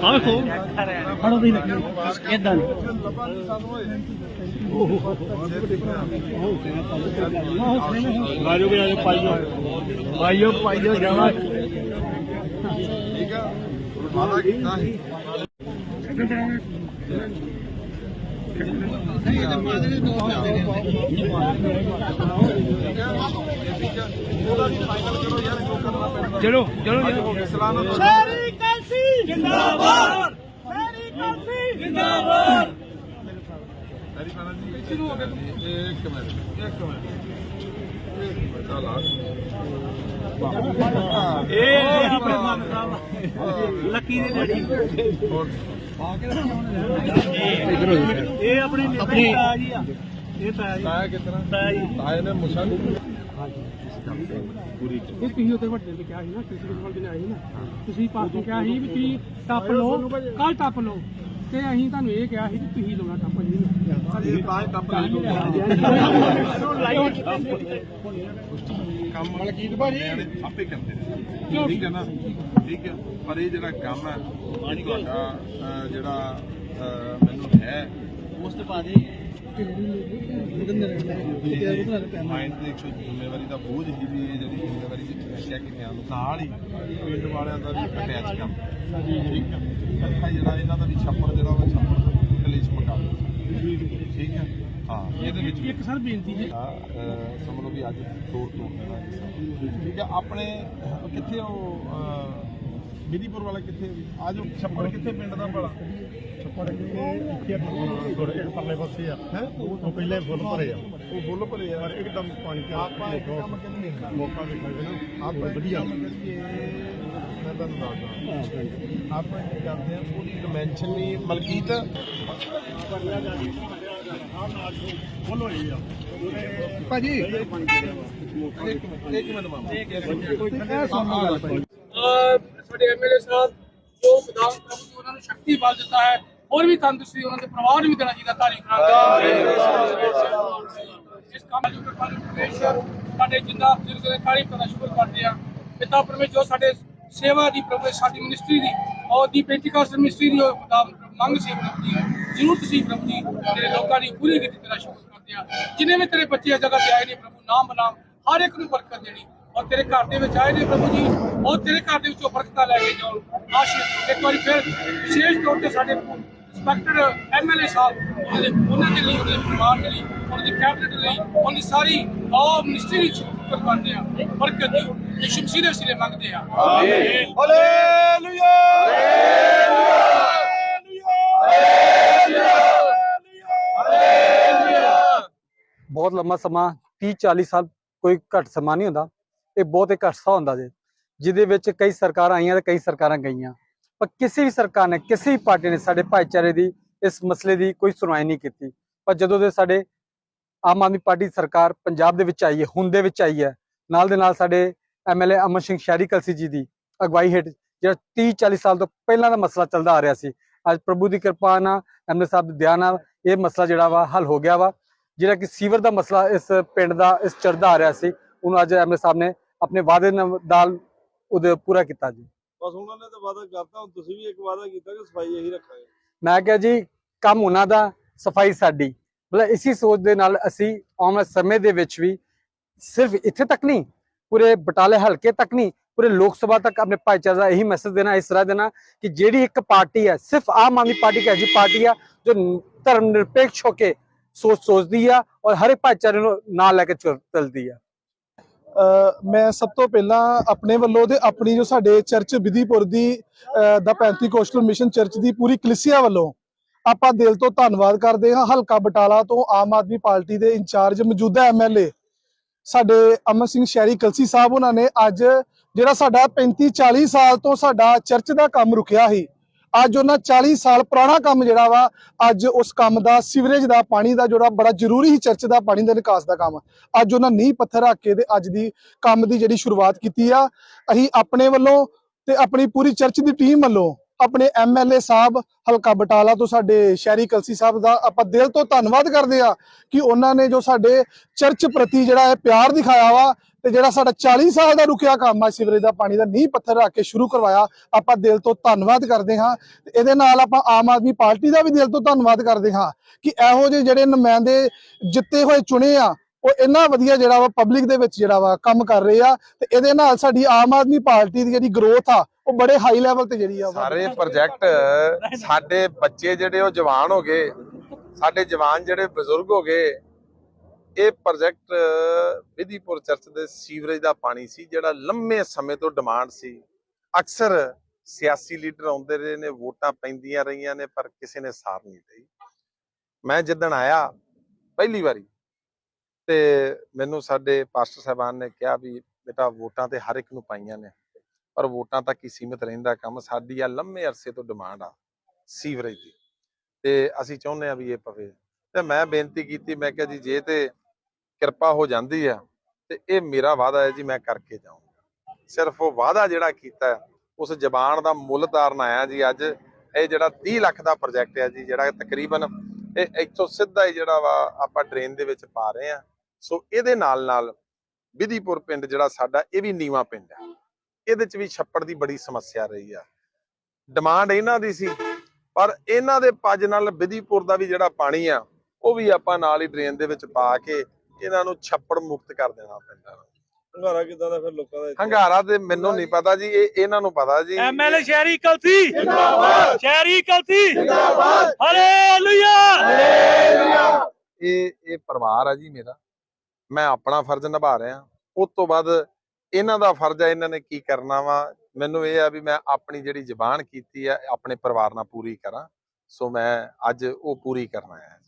ਆ ਵੇਖੋ ਫੜੋ ਦੀ ਲੱਗੀ ਇਦਾਂ ਆਜੋ ਵੀ ਆਜੋ ਪਾਈਓ। ਪਾਈਓ ਪਾਈਓ ਜਾਵਾ ਠੀਕ ਆ। ਵਾਦਾ ਕੀਤਾ ਸੀ ਚਲੋ ਚਲੋ ਨਾ ਸ਼ਹਿਰੀ ਕਲਸੀ ਜਿੰਦਾਬਾਦ। ਸ਼ਹਿਰੀ ਕਲਸੀ ਜਿੰਦਾਬਾਦ। ਤੇਰੀ ਪੈਣਾ ਜੀ ਸ਼ੁਰੂ ਹੋ ਗਿਆ ਇੱਕ ਮਿੰਟ ਇੱਕ ਮਿੰਟ ਇੱਕ ਮਿੰਟ ਆ ਲਾ ਇਹ ਆਪਣੇ ਮਾਨ ਸਾਹਿਬ ਲੱਕੀ ਦੇ ਡੈਡੀ। ਹੋਰ। ਇਹ ਆਪਣੀ ਆਪਣੀ ਜੀ ਆ ਇਹ ਤਾਇਆ ਜੀ ਤਾਇਆ ਕਿਤਨਾ ਤਾਇਆ ਜੀ ਤਾਇਆ ਨੇ ਮੁਸ਼ਾ ਨੂੰ ਇਹ ਤੁਸੀਂ ਉੱਤੇ ਵੱਡੇ ਨੇ ਕਿਹਾ ਸੀ ਨਾ ਕਿਸੇ ਕੋਲ ਦਿਨ ਆਏ ਸੀ ਨਾ ਤੁਸੀਂ ਪਾਸੋਂ ਕਿਹਾ ਸੀ ਵੀ ਤੁਸੀਂ ਟੱਪ ਲਓ ਕੱਲ ਟੱਪ ਲਓ ਤੇ ਅਸੀਂ ਤੁਹਾਨੂੰ ਇਹ ਕਿਹਾ ਸੀ ਕਿ ਤੁਸੀਂ ਲਾਉਣਾ ਟੱਪ ਜੀ ਇਹ ਤਾਂ ਹੀ ਕੰਮ ਕੰਮ ਮਲਕੀਤ ਭਾਜੀ। ਆਪੇ ਕਰਦੇ ਨੇ। ਠੀਕ ਹੈ ਨਾ? ਠੀਕ ਹੈ। ਪਰ ਇਹ ਜਿਹੜਾ ਕੰਮ ਹੈ ਇਹ ਤੁਹਾਡਾ ਜਿਹੜਾ ਮੈਨੂੰ ਹੈ ਉਸ ਤੋਂ ਬਾਅਦ ਇਹ ਮਾਈਂਡ ਦੇ ਇੱਕ ਜ਼ਿੰਮੇਵਾਰੀ ਦਾ ਬੋਝ ਹੀ ਵੀ ਇਹ ਜਿਹੜੀ ਜ਼ਿੰਮੇਵਾਰੀ ਦੀ ਸਮੱਸਿਆ ਕਿ ਨਿਆਂ ਨਾਲ ਹੀ ਪਿੰਡ ਵਾਲਿਆਂ ਦਾ ਵੀ ਅਟੈਚ ਕੰਮ ਠੀਕ ਹੈ? ਇਕੱਠਾ ਜਿਹੜਾ ਇਹਨਾਂ ਦਾ ਵੀ ਛੱਪੜ ਜਿਹੜਾ ਵਾ ਛੱਪੜ ਕਲੇਸ਼ ਪਕਾ ਠੀਕ ਹੈ? ਹਾਂ ਇਹਦੇ ਵਿੱਚ ਇੱਕ ਸਰ ਬੇਨਤੀ ਜੀ। ਸਮਝ ਲਓ ਵੀ ਅੱਜ ਤੋੜ ਤੋੜ ਦੇਣਾ ਠੀਕ ਹੈ? ਆਪਣੇ ਕਿੱਥੇ ਉਹ ਅਹ, ਵਿਧੀਪੁਰ ਵਾਲਾ ਕਿੱਥੇ ਆਜੋ ਛੱਪੜ ਕਿੱਥੇ ਪਿੰਡ ਦਾ ਭਲਾ ਛੱਪੜ ਕੇ ਇੱਥੇ ਥੋੜੇ ਜਿਹੇ ਪਰਲੇ ਪਾਸੇ ਆ। ਹੈ? ਉਹ ਪਹਿਲੇ ਫੁੱਲ ਭਰੇ ਆ। ਉਹ ਬੁੱਲ ਭਰੇ ਆ। ਇੱਕਦਮ ਪਾਣੀ ਚ ਆਪਾਂ ਇੱਕ ਕੰਮ ਕਰੀਏ ਮੌਕਾ ਦੇਖਾਂਗੇ ਨਾ ਆਪਾਂ ਵਧੀਆ। ਮੈਂ ਤੁਹਾਨੂੰ ਦੱਸਦਾ। ਆਪਾਂ ਕੀ ਕਰਦੇ ਆ ਪੂਰੀ ਡਿਮੈਂਸ਼ਨ ਨਹੀਂ ਮਲਕੀਤ ਫੁੱਲ ਹੋਈ ਆ ਭਾਜੀ। ਇੱਕ ਮਿੰਟ ਇੱਕ ਮਿੰਟ ਮਾਮਾ। ਇਹ ਸੁਣ ਗੱਲ ਭਾਈ ਸਾਡੇ ਐਮਐਲਏ ਸਾਹਿਬ, ਜੋ ਵਿਧਾਨ ਪ੍ਰਭੂ ਜੀ ਉਹਨਾਂ ਨੂੰ ਸ਼ਕਤੀ ਬਲ ਦਿੱਤਾ ਹੈ, ਹੋਰ ਵੀ ਤੰਦਰੁਸਤੀ ਉਹਨਾਂ ਦੇ ਪਰਿਵਾਰ ਨੂੰ ਵੀ ਦੇਣਾ ਚਾਹੀਦਾ ਤਾਰੀਫ ਇਸ ਕੰਮ ਜੋ ਪਰਮੇਸ਼ਰ ਸਾਡੇ ਜਿੰਦਾ ਬਜ਼ੁਰਗ ਦੇ ਤਾਰੀਫ ਕਰਨਾ ਸ਼ੁਕਰ ਕਰਦੇ ਆ ਪਿਤਾ ਪਰਮੇਸ਼ਰ ਸਾਡੇ ਸੇਵਾ ਦੀ ਪ੍ਰਭੂ ਸਾਡੀ ਮਿਨਿਸਟਰੀ ਦੀ, ਔਰ ਦੀ ਪੈਂਤੀਕਾਸਟ ਮਿਨਿਸਟਰੀ ਦੀ ਮੰਗ ਸੀ ਪ੍ਰਭੂ ਜੀ ਜ਼ਰੂਰਤ ਸੀ ਪ੍ਰਭੂ ਜੀ ਤੇਰੇ ਲੋਕਾਂ ਦੀ ਪੂਰੀ ਕੀਤੀ ਤੇਰਾ ਸ਼ੁਕਰ ਕਰਦੇ ਆ ਜਿਨੇ ਵੀ ਤੇਰੇ ਬੱਚੇ ਇਸ ਜਗ੍ਹਾ ਤੇ ਆਏ ਨੇ, ਪ੍ਰਭੂ ਨਾਮ ਬਨਾਮ ਹਰ ਇੱਕ ਨੂੰ ਬਰਕਤ ਦੇਣੀ। ਔਰ ਤੇਰੇ ਘਰ ਦੇ ਵਿੱਚ ਆਏ ਨੇ ਪ੍ਰਭੂ ਜੀ ਉਹ ਤੇਰੇ ਘਰ ਦੇ ਵਿੱਚੋਂ ਬਰਕਤਾਂ ਲੈ ਕੇ ਜਾਓ ਆਸ਼ੀਰਵਾਦ ਇੱਕ ਵਾਰੀ ਫਿਰ ਵਿਸ਼ੇਸ਼ ਤੌਰ ਤੇ ਸਾਡੇ ਇੰਸਪੈਕਟਰ ਐਮਐਲਏ ਸਾਹਿਬ ਉਹਨਾਂ ਦੇ ਉਹਨਾਂ ਦੇ ਲਈ ਉਹਨਾਂ ਦੇ ਪਰਿਵਾਰ ਦੇ ਲਈ ਉਹਨਾਂ ਦੀ ਕੈਬਨਿਟ ਲਈ ਉਹਨਾਂ ਦੀ ਸਾਰੀ ਆਹ ਮਿਨਿਸਟਰੀ ਵਿੱਚ ਸ਼ੁਕਰ ਕਰਦੇ ਆ ਬਰਕਤ ਦਿਓ ਇਹ ਸ਼ਮਸ਼ੀਰ ਵਸੀਲੇ ਮੰਗਦੇ ਆ ਬਹੁਤ ਲੰਮਾ ਸਮਾਂ 30 40 ਸਾਲ ਕੋਈ ਘੱਟ ਸਮਾਂ ਨਹੀਂ ਹੁੰਦਾ ਇਹ ਬਹੁਤ ਇੱਕ ਅਰਸਾ ਹੁੰਦਾ ਜੇ, ਜਿਹਦੇ ਵਿੱਚ ਕਈ ਸਰਕਾਰਾਂ ਆਈਆਂ ਤੇ ਕਈ ਸਰਕਾਰਾਂ ਗਈਆਂ। ਪਰ ਕਿਸੇ ਵੀ ਸਰਕਾਰ ਨੇ, ਕਿਸੇ ਵੀ ਪਾਰਟੀ ਨੇ ਸਾਡੇ ਭਾਈਚਾਰੇ ਦੀ ਇਸ ਮਸਲੇ ਦੀ ਕੋਈ ਸੁਣਵਾਈ ਨਹੀਂ ਕੀਤੀ। ਪਰ ਜਦੋਂ ਦੇ ਸਾਡੇ ਆਮ ਆਦਮੀ ਪਾਰਟੀ ਸਰਕਾਰ ਪੰਜਾਬ ਦੇ ਵਿੱਚ ਆਈ ਹੈ, ਹੁਣ ਦੇ ਵਿੱਚ ਆਈ ਹੈ, ਨਾਲ ਦੇ ਨਾਲ ਸਾਡੇ ਐਮਐਲਏ ਅਮਰ ਸਿੰਘ ਸ਼ਹਿਰੀ ਕਲਸੀ ਜੀ ਦੀ ਅਗਵਾਈ ਹੇਠ, ਜਿਹੜਾ 30 40 ਸਾਲ ਤੋਂ ਪਹਿਲਾਂ ਦਾ ਮਸਲਾ ਚੱਲਦਾ ਆ ਰਿਹਾ ਸੀ, ਅੱਜ ਪ੍ਰਭੂ ਦੀ ਕਿਰਪਾ ਨਾਲ ਐਮਐਲਏ ਸਾਹਿਬ ਦੇ ਧਿਆਨ ਨਾਲ ਇਹ ਮਸਲਾ ਜਿਹੜਾ ਵਾ ਹੱਲ ਹੋ ਗਿਆ ਵਾ। ਜਿਹੜਾ ਕਿ ਸੀਵਰ ਦਾ ਮਸਲਾ ਇਸ ਪਿੰਡ ਦਾ, ਇਸ ਚੜਦਾ ਆ ਰਿਹਾ ਸੀ, ਉਹਨੂੰ ਅੱਜ ਐਮਐਲਏ ਸਾਹਿਬ ਨੇ ਆਪਣੇ ਵਾਅਦੇ ਨਾਲ ਉਹਦੇ ਪੂਰਾ ਕੀਤਾ ਜੀ। ਬਸ ਉਹਨਾਂ ਨੇ ਤਾਂ ਵਾਅਦਾ ਕਰਤਾ ਹੁਣ ਤੁਸੀਂ ਵੀ ਇੱਕ ਵਾਅਦਾ ਕੀਤਾ ਕਿ ਸਫ਼ਾਈ ਇਹੀ ਰੱਖਾਂਗੇ। ਮੈਂ ਕਿਹਾ ਜੀ ਕੰਮ ਉਹਨਾਂ ਦਾ ਸਫ਼ਾਈ ਸਾਡੀ। ਮਤਲਬ ਇਸੀ ਸੋਚ ਦੇ ਨਾਲ ਅਸੀਂ ਆਉਣ ਸਮੇਂ ਦੇ ਵਿੱਚ ਵੀ ਸਿਰਫ ਇੱਥੇ ਤੱਕ ਨਹੀਂ ਪੂਰੇ ਬਟਾਲੇ ਹਲਕੇ ਤੱਕ ਨਹੀਂ ਪੂਰੇ ਲੋਕ ਸਭਾ ਤੱਕ ਆਪਣੇ ਭਾਈਚਾਰੇ ਦਾ ਇਹੀ ਮੈਸੇਜ ਦੇਣਾ ਇਸ ਤਰ੍ਹਾਂ ਦੇਣਾ ਕਿ ਜਿਹੜੀ ਇੱਕ ਪਾਰਟੀ ਹੈ ਸਿਰਫ ਆਮ ਆਦਮੀ ਪਾਰਟੀ ਇੱਕ ਐਸੀ ਪਾਰਟੀ ਆ ਜੋ ਧਰਮ ਨਿਰਪੇਖ ਹੋ ਕੇ ਸੋਚ ਸੋਚਦੀ ਆ ਔਰ ਹਰ ਇੱਕ ਭਾਈਚਾਰੇ ਨੂੰ ਨਾਲ ਲੈ ਕੇ ਚੱਲ- ਚੱਲਦੀ ਆ। ਮੈਂ ਸਭ ਤੋਂ ਪਹਿਲਾਂ ਆਪਣੇ ਵੱਲੋਂ ਤੇ ਆਪਣੀ ਜੋ ਸਾਡੇ ਚਰਚ ਵਿਧੀਪੁਰ ਦੀ ਦਾ 35 ਕੋਸਟਲ ਮਿਸ਼ਨ ਚਰਚ ਦੀ ਪੂਰੀ ਕਲੀਸਿਆ ਵੱਲੋਂ ਆਪਾਂ ਦਿਲ ਤੋਂ ਧੰਨਵਾਦ ਕਰਦੇ ਹਾਂ। ਹਲਕਾ ਬਟਾਲਾ ਤੋਂ ਆਮ ਆਦਮੀ ਪਾਰਟੀ ਦੇ ਇੰਚਾਰਜ ਮੌਜੂਦਾ ਐਮਐਲਏ ਸਾਡੇ ਅਮਰ ਸਿੰਘ ਸ਼ਹਿਰੀ ਕਲਸੀ ਸਾਹਿਬ, ਉਹਨਾਂ ਨੇ ਅੱਜ ਜਿਹੜਾ ਸਾਡਾ 35 40 ਸਾਲ ਤੋਂ ਸਾਡਾ ਚਰਚ ਦਾ ਕੰਮ ਰੁਕਿਆ ਸੀ ਅੱਜ ਉਹਨਾਂ 40 ਸਾਲ ਪੁਰਾਣਾ ਕੰਮ ਜਿਹੜਾ ਵਾ, ਅੱਜ ਉਸ ਕੰਮ ਦਾ, ਸੀਵਰੇਜ ਦਾ, ਪਾਣੀ ਦਾ ਜਿਹੜਾ ਬੜਾ ਜ਼ਰੂਰੀ ਸੀ, ਚਰਚ ਦਾ, ਪਾਣੀ ਦਾ ਨਿਕਾਸ ਦਾ ਕੰਮ। ਅੱਜ ਉਹਨਾਂ ਨੀਂਹ ਪੱਥਰ ਰੱਖ ਕੇ ਤੇ ਅੱਜ ਦੀ ਕੰਮ ਦੀ ਜਿਹੜੀ ਸ਼ੁਰੂਆਤ ਕੀਤੀ ਆ, ਅਸੀਂ ਆਪਣੇ ਵੱਲੋਂ ਤੇ ਆਪਣੀ ਪੂਰੀ ਚਰਚ ਦੀ ਟੀਮ ਵੱਲੋਂ ਆਪਣੇ ਐਮਐਲਏ ਸਾਹਿਬ, ਹਲਕਾ ਬਟਾਲਾ ਤੋਂ ਸਾਡੇ ਸ਼ਹਿਰੀ ਕਲਸੀ ਸਾਹਿਬ ਦਾ ਆਪਾਂ ਦਿਲ ਤੋਂ ਧੰਨਵਾਦ ਕਰਦੇ ਆ ਕਿ ਉਹਨਾਂ ਨੇ ਜੋ ਸਾਡੇ ਚਰਚ ਪ੍ਰਤੀ ਜਿਹੜਾ ਹੈ ਪਿਆਰ ਦਿਖਾਇਆ ਵਾ ਤੇ ਜਿਹੜਾ ਸਾਡਾ 40 ਸਾਲ ਦਾ ਰੁਕਿਆ ਕੰਮ ਆ ਸਿਵਰੇਜ ਦਾ ਪਾਣੀ ਦਾ ਨੀਂਹ ਪੱਥਰ ਰੱਖ ਕੇ ਸ਼ੁਰੂ ਕਰਵਾਇਆ, ਆਪਾਂ ਦਿਲ ਤੋਂ ਧੰਨਵਾਦ ਕਰਦੇ ਹਾਂ ਇਹਦੇ ਨਾਲ ਆਪਾਂ ਆਮ ਆਦਮੀ ਪਾਰਟੀ ਦਾ ਵੀ ਦਿਲ ਤੋਂ ਧੰਨਵਾਦ ਕਰਦੇ ਹਾਂ ਕਿ ਇਹੋ ਜਿਹੇ ਜਿਹੜੇ ਨੁਮਾਇੰਦੇ ਜਿੱਤੇ ਹੋਏ ਚੁਣੇ ਆ ਉਹ ਇੰਨਾ ਵਧੀਆ ਜਿਹੜਾ ਵਾ ਪਬਲਿਕ ਦੇ ਵਿੱਚ ਜਿਹੜਾ ਵਾ ਕੰਮ ਕਰ ਰਹੇ ਆ ਤੇ ਇਹਦੇ ਨਾਲ ਸਾਡੀ ਆਮ ਆਦਮੀ ਪਾਰਟੀ ਦੀ ਜਿਹੜੀ ਗਰੋਥ ਆ, ਉਹ ਬੜੇ ਹਾਈ ਲੈਵਲ ਤੇ ਜਿਹੜੀ ਆ ਸਾਰੇ ਪ੍ਰੋਜੈਕਟ ਸਾਡੇ ਬੱਚੇ ਜਿਹੜੇ ਉਹ ਜਵਾਨ ਹੋ ਗਏ, ਸਾਡੇ ਜਵਾਨ ਜਿਹੜੇ ਬਜ਼ੁਰਗ ਹੋ ਗਏ, ਇਹ ਪ੍ਰੋਜੈਕਟ ਵਿਧੀਪੁਰ ਚਰਚ ਦੇ ਸੀਵਰੇਜ ਦਾ ਪਾਣੀ ਸੀ, ਜਿਹੜਾ ਲੰਮੇ ਸਮੇਂ ਤੋਂ ਡਿਮਾਂਡ ਸੀ। ਅਕਸਰ ਸਿਆਸੀ ਲੀਡਰ ਆਉਂਦੇ ਰਹੇ ਨੇ, ਵੋਟਾਂ ਪੈਂਦੀਆਂ ਰਹੀਆਂ ਨੇ, ਪਰ ਕਿਸੇ ਨੇ ਸਾਰ ਨਹੀਂ ਲਈ। ਮੈਂ ਜਿੱਦਣ ਆਇਆ, ਪਹਿਲੀ ਵਾਰੀ ਤੇ ਮੈਨੂੰ ਸਾਡੇ ਪਾਸਟਰ ਸਾਹਿਬਾਨ ਨੇ ਕਿਹਾ ਵੀ ਬੇਟਾ ਵੋਟਾਂ ਤੇ ਹਰ ਇੱਕ ਨੂੰ ਪਾਈਆਂ ਨੇ, ਪਰ ਵੋਟਾਂ ਤੱਕ ਹੀ ਸੀਮਿਤ ਰਹਿੰਦਾ ਕੰਮ ਸਾਡੀ ਆ ਲੰਮੇ ਅਰਸੇ ਤੋਂ ਡਿਮਾਂਡ ਆ ਸੀਵਰੇਜ ਦੀ। ਤੇ ਅਸੀਂ ਚਾਹੁੰਦੇ ਆ ਵੀ ਇਹ ਪਵੇ। ਤੇ ਮੈਂ ਬੇਨਤੀ ਕੀਤੀ, ਮੈਂ ਕਿਹਾ ਜੀ ਜੇ ਤੇ ਕਿਰਪਾ ਹੋ ਜਾਂਦੀ ਆ, ਤੇ ਇਹ ਮੇਰਾ ਵਾਅਦਾ ਹੈ ਜੀ, ਮੈਂ ਕਰਕੇ ਜਾਊਂਗਾ। ਸਿਰਫ ਉਹ ਵਾਅਦਾ ਜਿਹੜਾ ਕੀਤਾ, ਉਸ ਜ਼ਬਾਨ ਦਾ ਮੁੱਲ ਤਾਰਨ ਆਇਆ ਜੀ ਅੱਜ, ਇਹ ਜਿਹੜਾ 30 ਲੱਖ ਦਾ ਪ੍ਰੋਜੈਕਟ ਹੈ ਜੀ, ਜਿਹੜਾ ਤਕਰੀਬਨ ਇਹ ਇੱਥੋਂ ਸਿੱਧਾ ਹੀ ਜਿਹੜਾ ਵਾ ਆਪਾਂ ਡਰੇਨ ਦੇ ਵਿੱਚ ਪਾ ਰਹੇ ਆ ਸੋ ਇਹਦੇ ਨਾਲ ਨਾਲ ਵਿਧੀਪੁਰ ਪਿੰਡ ਜਿਹੜਾ ਸਾਡਾ ਇਹ ਵੀ ਨੀਵਾ ਪਿੰਡ ਹੈ ਇਹਦੇ ਚ ਵੀ ਛੱਪੜ ਦੀ ਬੜੀ ਸਮੱਸਿਆ ਰਹੀ ਆ। ਡਿਮਾਂਡ ਇਹਨਾਂ ਦੀ ਸੀ ਪਰ ਇਹਨਾਂ ਦੇ ਪੱਜ ਨਾਲ ਵਿਧੀਪੁਰ ਦਾ ਵੀ ਜਿਹੜਾ ਪਾਣੀ ਆ ਉਹ ਵੀ ਆਪਾਂ ਨਾਲ ਹੀ ਡਰੇਨ ਦੇ ਵਿੱਚ ਪਾ ਕੇ ਇਹਨਾਂ ਨੂੰ ਛੱਪੜ ਮੁਕਤ ਕਰ ਦੇਣਾ ਪੈਂਦਾ। ਹੰਗਾਰਾ ਕਿਦਾਂ ਦਾ ਫਿਰ ਲੋਕਾਂ ਦਾ? ਹੰਗਾਰਾ ਤੇ ਮੈਨੂੰ ਨਹੀਂ ਪਤਾ ਜੀ ਇਹ ਇਹਨਾਂ ਨੂੰ ਪਤਾ ਜੀ। ਐਮਐਲਏ ਸ਼ਹਿਰੀ ਕਲਸੀ। ਜਿੰਦਾਬਾਦ। ਸ਼ਹਿਰੀ ਕਲਸੀ। ਜਿੰਦਾਬਾਦ। ਹਾਲੇਲੂਇਆ। ਇਹ ਇਹ ਪਰਿਵਾਰ ਆ ਜੀ ਮੇਰਾ। ਮੈਂ ਆਪਣਾ ਫਰਜ਼ ਨਿਭਾ ਰਿਹਾ। ਉਸ ਤੋਂ ਬਾਅਦ ਇਹਨਾਂ ਦਾ ਫਰਜ਼ ਹੈ, ਇਹਨਾਂ ਨੇ ਕੀ ਕਰਨਾ ਵਾ? ਮੈਨੂੰ ਇਹ ਆ ਵੀ ਮੈਂ ਆਪਣੀ ਜਿਹੜੀ ਜ਼ਬਾਨ ਕੀਤੀ ਆ ਆਪਣੇ ਪਰਿਵਾਰ ਨਾਲ ਪੂਰੀ ਕਰਾਂ। ਸੋ ਮੈਂ ਅੱਜ ਉਹ ਪੂਰੀ ਕਰਨਾ ਹੈ